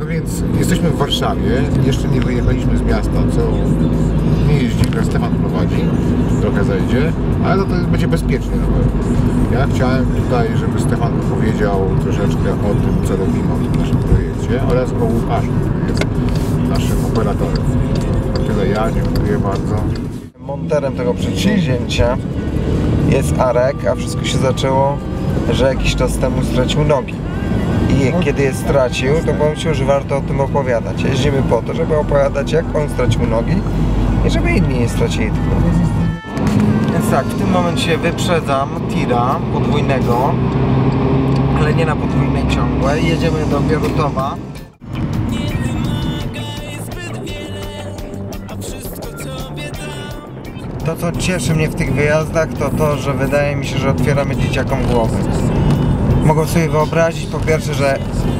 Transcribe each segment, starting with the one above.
No więc jesteśmy w Warszawie, jeszcze nie wyjechaliśmy z miasta, co nie jeździ, teraz Stefan prowadzi, trochę zejdzie, ale to, to będzie bezpiecznie na pewno. Ja chciałem tutaj, żeby Stefan powiedział troszeczkę o tym, co robimy, o tym naszym projekcie oraz o Łukaszu, który jest naszym operatorem. To tyle ja, dziękuję bardzo. Monterem tego przedsięwzięcia jest Arek, a wszystko się zaczęło, że jakiś czas temu stracił nogi. Kiedy je stracił, to pomyślał, że warto o tym opowiadać. Jeździmy po to, żeby opowiadać, jak on stracił nogi i żeby inni nie stracili tych nogi. Więc tak, w tym momencie wyprzedzam tira podwójnego, ale nie na podwójnej ciągłej. Jedziemy do Bierutowa. To, co cieszy mnie w tych wyjazdach, to to, że wydaje mi się, że otwieramy dzieciakom głowy. Mogą sobie wyobrazić, po pierwsze, że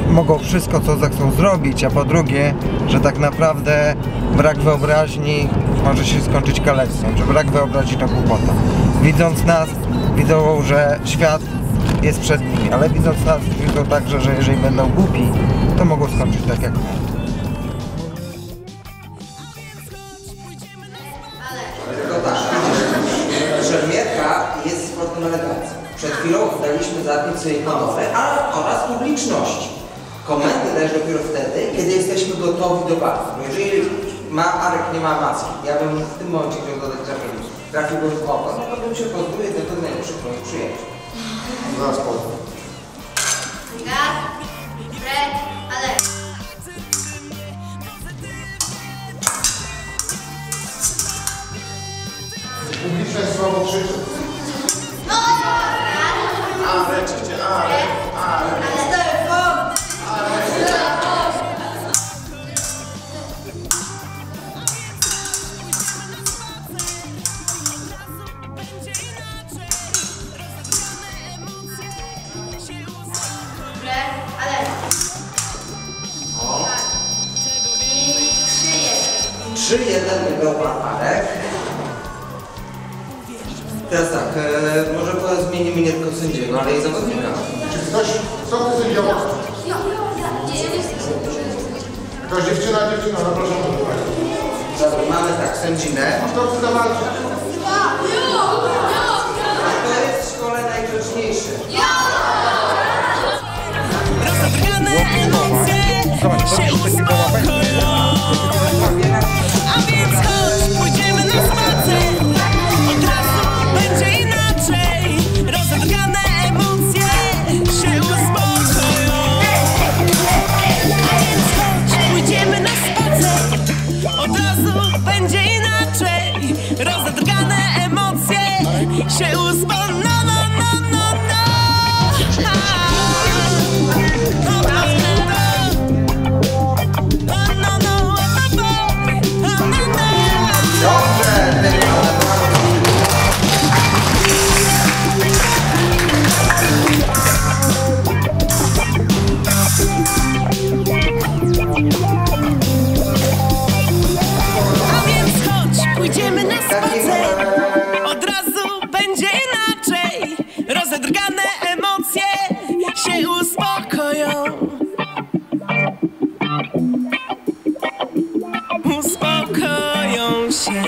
mogą wszystko, co zechcą zrobić, a po drugie, że tak naprawdę brak wyobraźni może się skończyć kalectwem, że brak wyobraźni to głupota. Widząc nas, widzą, że świat jest przed nimi, ale widząc nas, widzą także, że jeżeli będą głupi, to mogą skończyć tak jak my. Przed chwilą daliśmy zapiąć sobie honory, a oraz publiczności. Komendy dajesz dopiero wtedy, kiedy jesteśmy gotowi do walki. Bo jeżeli ma Arek nie ma maski, ja bym w tym momencie chciał dodać trafił, trafiłbym w oko, no to bym się pozbył jednego z najlepszych moich przyjaciół. Zaraz powiem. Ale... Publiczność słabo krzyczy. 3-1 wygrał pan Arek. Teraz tak, e, może po- zmienimy nie tylko sędziego, ale i zawodnika. Czy ktoś, kto chce sędziować? Jakaś dziewczyna, dziewczyna, zapraszam. Dobra, mamy tak, sędzinę. Kto chce zawalczyć? pójdziemy na tak spacer. Od razu będzie inaczej. Rozedrgane emocje się uspokoją. Uspokoją się.